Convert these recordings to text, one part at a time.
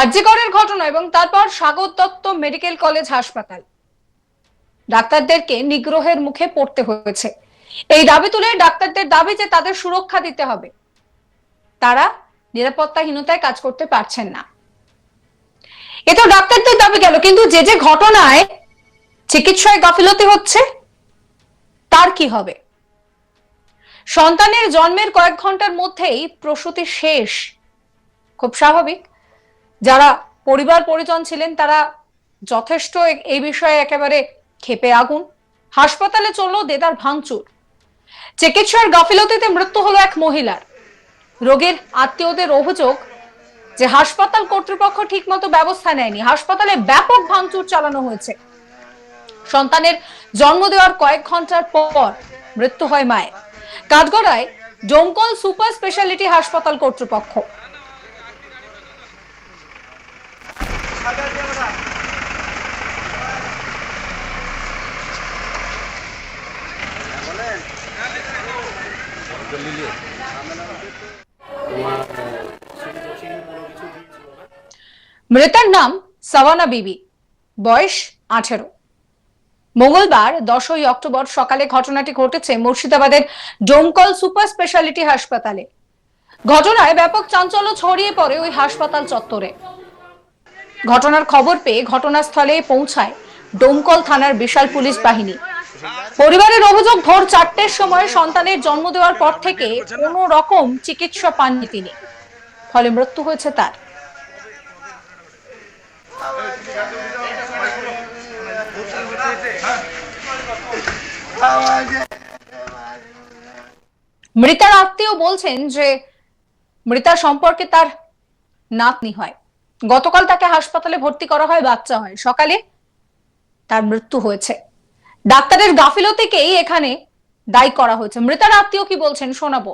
আরজিকরের ঘটনা এবং তারপর স্বাগত দত্ত মেডিকেল কলেজ হাসপাতাল। ডাক্তারদেরকে নিগ্রহের মুখে পড়তে হয়েছে। এই দাবি তুলে ডাক্তারদের দাবি যে তাদের সুরক্ষা দিতে হবে। তারা নিরাপত্তাহীনতায় কাজ করতে পারছেন না। এ তো ডাক্তারদের দাবি গেল, কিন্তু যে যে ঘটনায় চিকিৎসায় গাফিলতি হচ্ছে, তার কি হবে? সন্তানের জন্মের কয়েক ঘণ্টার মধ্যেই প্রসূতি শেষ। খুব স্বাভাবিক। যারা পরিবার পরিজন ছিলেন, তারা যথেষ্ট এই বিষয়ে একেবারে ক্ষেপে আগুন। হাসপাতালে চলল দেদার ভাঙচুর। চিকিৎসার গাফিলতিতে মৃত্যু হলো এক মহিলার। রোগীর আত্মীয়দের অভিযোগ যে হাসপাতাল কর্তৃপক্ষ ঠিকমতো ব্যবস্থা নেয়নি। হাসপাতালে ব্যাপক ভাঙচুর চালানো হয়েছে। সন্তানের জন্ম দেওয়ার কয়েক ঘণ্টার পর মৃত্যু হয় মায়ের। কাঠগড়ায় ডোমকল সুপার স্পেশালিটি হাসপাতাল কর্তৃপক্ষ। মৃতার নাম সাওয়ানা বিবি, বয়স আঠেরো। মঙ্গলবার দশই অক্টোবর সকালে ঘটনাটি ঘটেছে মুর্শিদাবাদের ডোমকল সুপার স্পেশালিটি হাসপাতালে। ঘটনায় ব্যাপক চাঞ্চল্য ছড়িয়ে পড়ে ওই হাসপাতাল চত্বরে। ঘটনার খবর পেয়ে ঘটনাস্থলে পৌঁছায় ডোমকল থানার বিশাল পুলিশ বাহিনী। পরিবারের অভিযোগ ভোর চারটের সময় সন্তানের জন্ম দেওয়ার পর থেকে কোনো রকম চিকিৎসা পাননি তিনি। ফলে মৃত্যু হয়েছে তার। মৃতার আত্মীয় বলছেন যে মৃতার সম্পর্কে তার নাতনি হয়। গতকাল তাকে হাসপাতালে ভর্তি করা হয়, বাচ্চা হয়। সকালে তার মৃত্যু হয়েছে। ডাক্তারের গাফিলতিকেই এখানে দায়ী করা হয়েছে। মৃতার আত্মীয় কি বলছেন শোনাবো।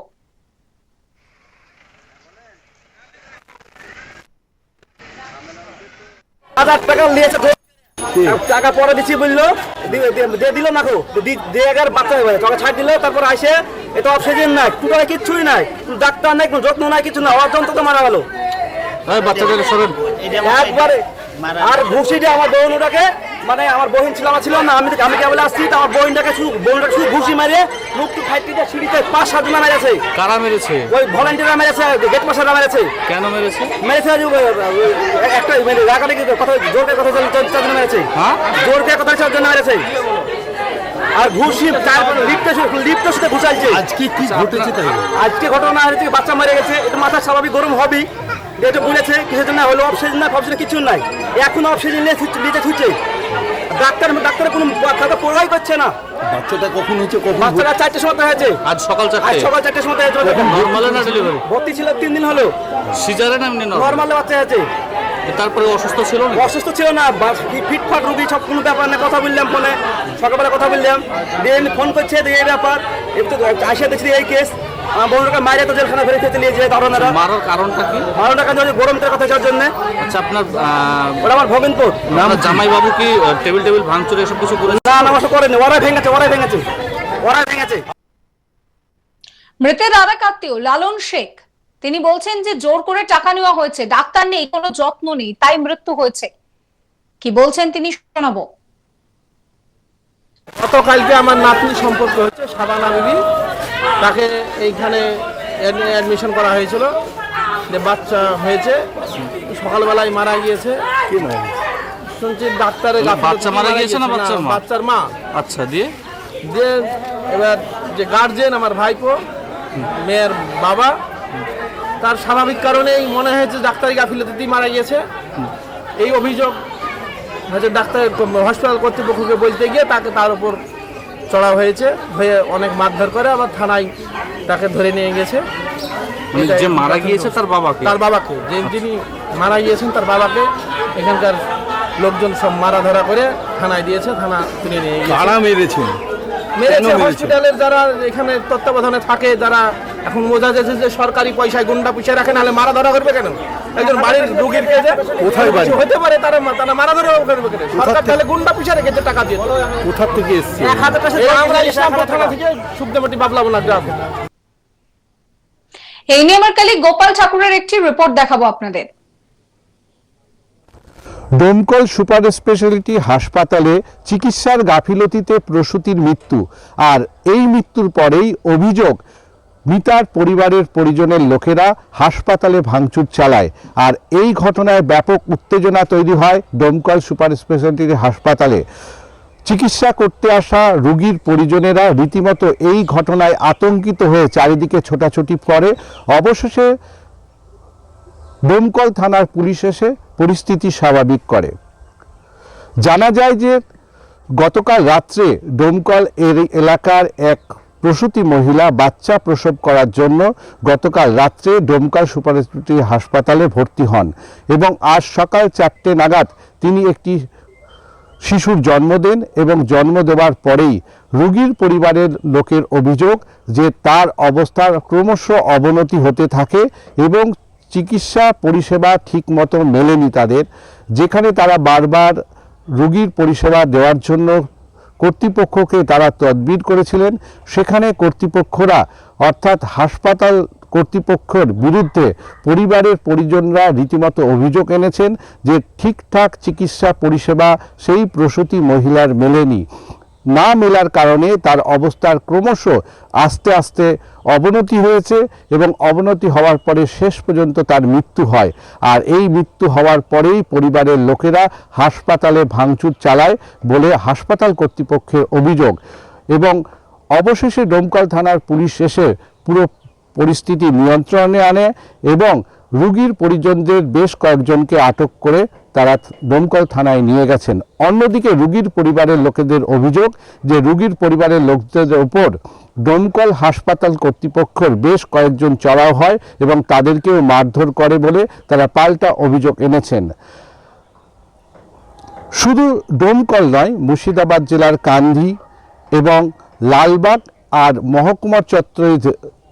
হাজার টাকা নিয়েছে টাকা পরে দিচ্ছি বলল দিয়ে দিল না দিয়ে আর বাচ্চা হয়ে। টাকা ছাড় দিল তারপর আসে এটা অক্সিজেন নাই। টুকায় কিচ্ছুই নাই। ডাক্তার নাই কোনো যত্ন নাই কিছু না অযন্ত্র তো মারা গেল। বাচ্চাটাকে সরেন। একবারে আর ঘুষিটা আমার বোনটাকে মানে আমার বহিন ছিল আমার ছিল না। আমি আমি কেবল আসছি তো আমার বোনটাকে শুধু বোনটাকে শুধু ঘুষি মারে মুখ টু ফাইট দিয়ে সিঁড়িতে পাঁচ সাত জন মেরেছে। কারা মেরেছে? ওই ভলেন্টিয়াররা মেরেছে গেট মাস্টাররা মেরেছে। কেন মেরেছে? মেরেছে একটা মানে রাগালে কি কথা জোর করে কথা চার জন মেরেছে? হ্যাঁ? জোর করে কথা চার জন মেরেছে। আর ঘুষি তারপর লিফটে লিফটের সাথে ঘুষাইছে। আজকে কি ঘটেছে তাই আজকে ঘটনা হয়েছে বাচ্চা মারা গেছে এটা মাথা স্বাভাবিক গরম হবেই। এটা বলেছে কিসের জন্য হলো অক্সিজেন নাই অক্সিজেন কিছু নাই। এখন অক্সিজেন নিয়ে ছুটছে- নিচে ছুটছে। ডাক্তার ডাক্তার কোনো কথা পড়াই করছে না। বাচ্চাটা কখন হয়েছে কখন বাচ্চারা চারটে সময় হয়েছে আজ সকাল আজ সকাল চারটে সময় হয়েছে নর্মালে না ডেলিভারি ভর্তি ছিল তিন দিন হলো। সিজারে না এমনি নর্মাল বাচ্চা হয়েছে তারপরে অসুস্থ ছিল না অসুস্থ ছিল না বাস- কি ফিটফাট রুগী সব কোনো ব্যাপার না কথা বললাম ফোনে। সকালবেলা কথা বললাম। দিয়ে ফোন করছে দিয়ে এই ব্যাপার। একটু আসে দেখছি এই কেস বন্ধুকে মাইরে তো জেলখানা খেতে নিয়ে যায় মারার কারণটা কি? গরমটার কথা যাওয়ার জন্য। আচ্ছা আপনার আমার ভগিনপুর। আপনার জামাই বাবু কি টেবিল টেবিল ভাঙচুর এসব কিছু করেছে? না না আমার করেনি। ওরাই ভেঙেছে ওরাই ভেঙেছে। ওরাই ভেঙেছে। মৃতের আর এক আত্মীয় লালন শেখ। তিনি বলছেন যে জোর করে টাকা নেওয়া হয়েছে। ডাক্তার নেই কোনো যত্ন নেই তাই মৃত্যু হয়েছে। কি বলছেন তিনি শোনাবো। গতকালকে আমার নাতনি সম্পর্ক হচ্ছে সাবানা বিবি। তাকে এইখানে অ্যাডমিশন করা হয়েছিল। যে বাচ্চা হয়েছে সকালবেলায় মারা গিয়েছে। শুনছি ডাক্তারের বাচ্চা মারা গিয়েছে না বাচ্চার মা? বাচ্চার মা। আচ্ছা দিয়ে? যে এবার যে গার্জেন আমার ভাইপো মেয়ের বাবা তার স্বাভাবিক কারণেই মনে হয়েছে ডাক্তারি গাফিলতিতেই মারা গিয়েছে। এই অভিযোগ হয়তো ডাক্তার হসপিটাল কর্তৃপক্ষকে বলতে গিয়ে তাকে তার উপর চড়া হয়েছে হয়ে অনেক মারধর করে আবার থানায় তাকে ধরে নিয়ে গেছে। মানে যে মারা গিয়েছে তার বাবাকে? তার বাবাকে। যে যিনি মারা গিয়েছেন তার বাবাকে এখানকার লোকজন সব মারা ধরা করে থানায় দিয়েছে থানা তুলে নিয়ে গেছে। মেরেছে? মেরেছেন মেরেছে? হসপিটালের যারা এখানে তত্ত্বাবধানে থাকে যারা এখন বোঝা যাচ্ছে যে সরকারি পয়সায় গুন্ডা পয়সা রাখে নাহলে মারা ধরা করবে কেন? একজন বাড়ির রুগীর কেজে কোথায় বাড়ি? হতে পারে তারা তারা মারা ধরা করবে কেন? সরকার তাহলে গুন্ডা পয়সা রেখেছে টাকা দিয়ে। কোথা থেকে এসছে? এক হাজার টাকা এই আমরা ইসলামপুর থানা থেকে সুখদেমটি বাবলাবনা গ্রাম। এই নিয়ে আমার কালি গোপাল ঠাকুরের একটি রিপোর্ট দেখাবো আপনাদের। ডোমকল সুপার স্পেশালিটি হাসপাতালে চিকিৎসার গাফিলতিতে প্রসূতির মৃত্যু আর এই মৃত্যুর পরেই অভিযোগ মিতার পরিবারের পরিজনের লোকেরা হাসপাতালে ভাঙচুর চালায়। আর এই ঘটনায় ব্যাপক উত্তেজনা তৈরি হয় ডোমকল সুপার স্পেশালিটি হাসপাতালে। চিকিৎসা করতে আসা রোগীর পরিজনেরা রীতিমতো এই ঘটনায় আতঙ্কিত হয়ে চারিদিকে ছোটাছুটি করে। অবশেষে ডোমকল থানার পুলিশ এসে পরিস্থিতি স্বাভাবিক করে। জানা যায় যে গতকাল রাত্রে ডোমকল এর এলাকার এক প্রসূতি মহিলা বাচ্চা প্রসব করার জন্য গতকাল রাত্রে ডোমকল সুপার স্পেশালিটি হাসপাতালে ভর্তি হন এবং আজ সকাল চারটে নাগাদ তিনি একটি শিশুর জন্ম দেন এবং জন্ম দেওয়ার পরেই রুগীর পরিবারের লোকের অভিযোগ যে তার অবস্থার ক্রমশ অবনতি হতে থাকে এবং চিকিৎসা পরিষেবা ঠিকমতো মেলেনি তাদের, যেখানে তারা বারবার রুগীর পরিষেবা দেওয়ার জন্য কর্তৃপক্ষকে তারা তদবির করেছিলেন। সেখানে কর্তৃপক্ষরা, অর্থাৎ হাসপাতাল কর্তৃপক্ষের বিরুদ্ধে পরিবারের পরিজনরা রীতিমতো অভিযোগ এনেছেন যে ঠিকঠাক চিকিৎসা পরিষেবা সেই প্রসূতি মহিলার মেলেনি। না মেলার কারণে তার অবস্থার ক্রমশ আস্তে আস্তে অবনতি হয়েছে এবং অবনতি হওয়ার পরে শেষ পর্যন্ত তার মৃত্যু হয়। আর এই মৃত্যু হওয়ার পরেই পরিবারের লোকেরা হাসপাতালে ভাঙচুর চালায় বলে হাসপাতাল কর্তৃপক্ষের অভিযোগ। এবং অবশেষে ডোমকল থানার পুলিশ এসে পুরো পরিস্থিতি নিয়ন্ত্রণে আনে এবং রুগীর পরিজনদের বেশ কয়েকজনকে আটক করে তারা ডোমকল থানায় নিয়ে গেছেন। অন্যদিকে রুগীর পরিবারের লোকেদের অভিযোগ যে রুগীর পরিবারের লোকদের ওপর ডোমকল হাসপাতাল কর্তৃপক্ষের বেশ কয়েকজন চড়াও হয় এবং তাদেরকেও মারধর করে বলে তারা পাল্টা অভিযোগ এনেছেন। শুধু ডোমকল নয়, মুর্শিদাবাদ জেলার কান্ধি এবং লালবাগ আর মহকুমার চত্বরে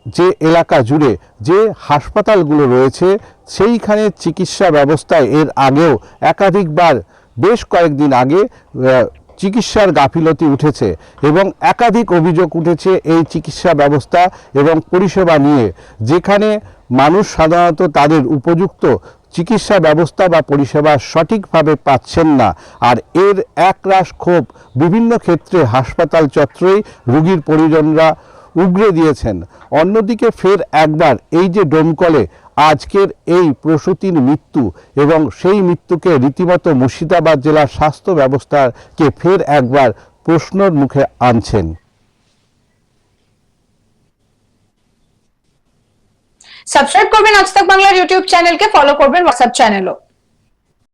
যে- এলাকা জুড়ে যে হাসপাতালগুলো রয়েছে, সেইখানে চিকিৎসা ব্যবস্থায় এর আগেও একাধিকবার, বেশ কয়েকদিন আগে চিকিৎসার গাফিলতি উঠেছে এবং একাধিক অভিযোগ উঠেছে এই চিকিৎসা ব্যবস্থা এবং পরিষেবা নিয়ে, যেখানে মানুষ সাধারণত তাদের উপযুক্ত চিকিৎসা ব্যবস্থা বা পরিষেবা সঠিকভাবে পাচ্ছেন না। আর এর একরাশ ক্ষোভ বিভিন্ন ক্ষেত্রে হাসপাতাল চত্বরেই রুগীর পরিজনরা উগরে দিয়েছেন। অন্যদিকে ফের একবার এই যে ডোমকলে আজকের এই প্রসূতির মৃত্যু এবং সেই মৃত্যুকে রীতিমতো মুর্শিদাবাদ জেলার স্বাস্থ্য ব্যবস্থাকে ফের একবার প্রশ্নর মুখে আনছেন। সাবস্ক্রাইব করবেন আজ তাক বাংলার ইউটিউব চ্যানেলকে ফলো করবেন হোয়াটসঅ্যাপ চ্যানেলও